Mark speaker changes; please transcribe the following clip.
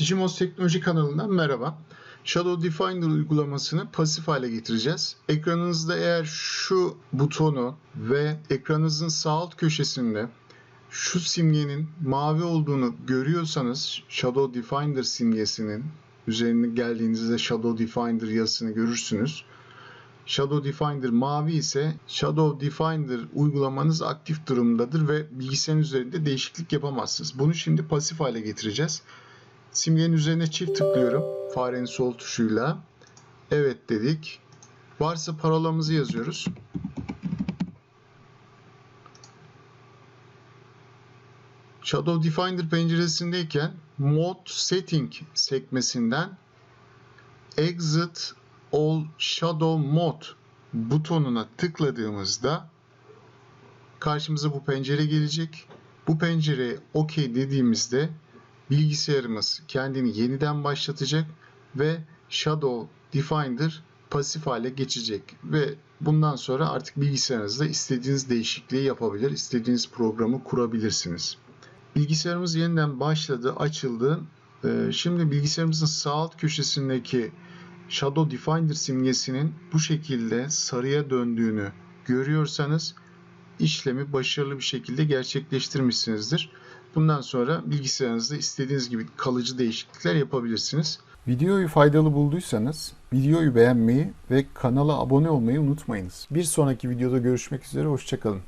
Speaker 1: Digimos Teknoloji kanalından merhaba. Shadow Definer uygulamasını pasif hale getireceğiz. Ekranınızda eğer şu butonu ve ekranınızın sağ alt köşesinde şu simgenin mavi olduğunu görüyorsanız Shadow Definer simgesinin üzerine geldiğinizde Shadow Definer yazısını görürsünüz. Shadow Definer mavi ise Shadow Definer uygulamanız aktif durumdadır ve bilgisayarın üzerinde değişiklik yapamazsınız. Bunu şimdi pasif hale getireceğiz. Simgenin üzerine çift tıklıyorum farenin sol tuşuyla. Evet dedik. Varsa parolamızı yazıyoruz. Shadow Definer penceresindeyken Mode Setting sekmesinden Exit All Shadow Mode butonuna tıkladığımızda karşımıza bu pencere gelecek. Bu pencereye OK dediğimizde bilgisayarımız kendini yeniden başlatacak ve Shadow Definer pasif hale geçecek ve bundan sonra artık bilgisayarınızda istediğiniz değişikliği yapabilir, istediğiniz programı kurabilirsiniz. Bilgisayarımız yeniden başladı, açıldı. Ee, Şimdi bilgisayarımızın sağ alt köşesindeki Shadow Definer simgesinin bu şekilde sarıya döndüğünü görüyorsanız işlemi başarılı bir şekilde gerçekleştirmişsinizdir. Bundan sonra bilgisayarınızda istediğiniz gibi kalıcı değişiklikler yapabilirsiniz.
Speaker 2: Videoyu faydalı bulduysanız videoyu beğenmeyi ve kanala abone olmayı unutmayınız. Bir sonraki videoda görüşmek üzere, hoşçakalın.